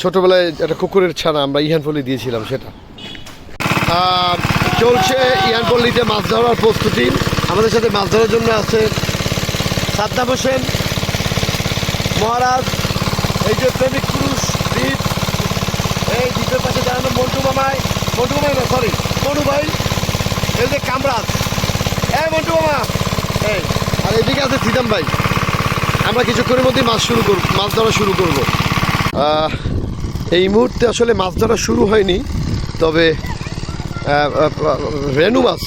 ছোটবেলায় একটা কুকুরের ছানা আমরা ইহানপল্লি দিয়েছিলাম, সেটা। চলছে ইহানপল্লিতে মাছ ধরার প্রস্তুতি। আমাদের সাথে মাছ ধরার জন্য আছে সাদ্দাম হোসেন, মহারাজ, এই যে প্রেমিক পুরুষ, দ্বীপ। এই দ্বীপের পাশে জানানো মন্টু মামাই। না সরি মন্টু ভাই। এই যে কামরাজ। এই মন্টু মামা। এই, আর এদিকে আছে সিদাম ভাই। আমরা কিছুক্ষণের মধ্যেই মাছ শুরু করব, মাছ ধরা শুরু করব। এই মুহূর্তে আসলে মাছ ধরা শুরু হয়নি তবে রেনু মাছ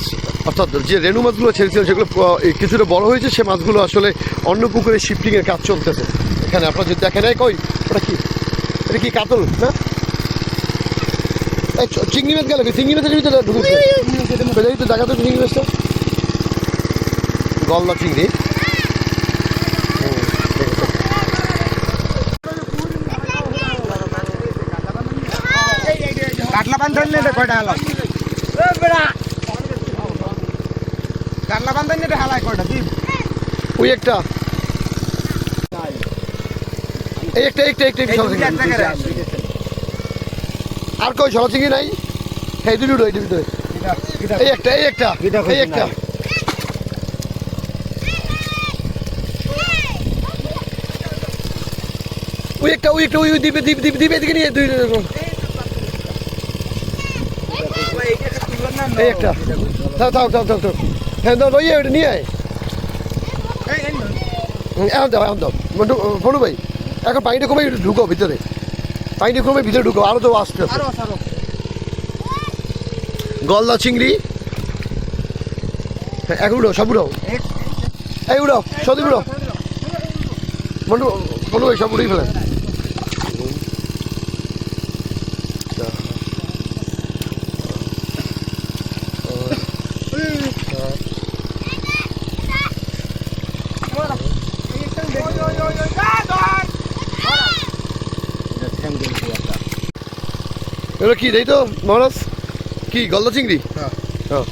অর্থাৎ যে রেনু মাছগুলো ছেড়েছিল সেগুলো কিছুটা বড় হয়েছে সে মাছগুলো আসলে অন্য পুকুরে শিফটিংয়ের কাজ চলতেছে। এখানে আপনারা যদি দেখেন কই ওটা কি? এটা কি কাতল না? চিংড়ি মাছ গেল? চিংড়ি মাছের ভিতরে ঢুকেছে। বেজাই তো চিংড়ি মাছটা। গলদা চিংড়ি। কাটলা বান্ধন নেই কয়টা হালাই? কাটলা বান্ধন নেই হালাই কয়টা দিন ওই একটা। এই একটা একটা একটা একটা সরা চিংড়ি। আর কই সরা চিংড়ি নাই? এই দুটো এই দুটো। এই একটা এই একটা এই একটা। ওই একটা ওই একটা ওই দিবে দিবে দিবে দিবে এদিকে নিয়ে দুই। এই একটা। থাক থাক থাক থাক থাক হ্যাঁ দাও ওই ওটা নিয়ে আয়। এখন দাও এখন দাও। মনু ভাই এখন পানিটা কমে ঢুকো ভিতরে। পানিটা কমে ভিতরে ঢুকো আরও তো আসতে। গলদা চিংড়ি। হ্যাঁ, এখন উড়ো সব উড়ো এই উড়ো সব উড়ো মন্টু মনু ভাই সব উড়েই ফেলেন। এগুলো কি দেই তো মহারাজ কি গলদা চিংড়ি হ্যাঁ। হ্যাঁ।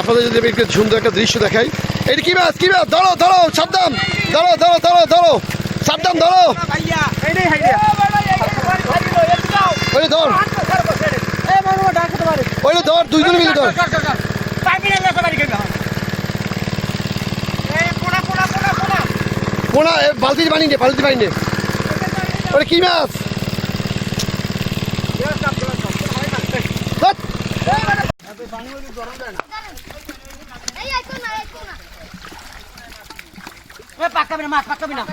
আপনাদের যদি আমি একটু সুন্দর একটা দৃশ্য দেখাই এটা কি মাছ কি মাছ ধরো ধরো সাবধান ধরো ধরো ধরো ধরো সাবধান ধরো ওই ধর ওই ধর দুইজন মিলে ধর কোনা এ, বালতি বানিয়ে নে বালতি বানিয়ে নে ওটা কি মাছ ধ্যাৎ। না আইতো পাকাবি না মাছ পাকাবি না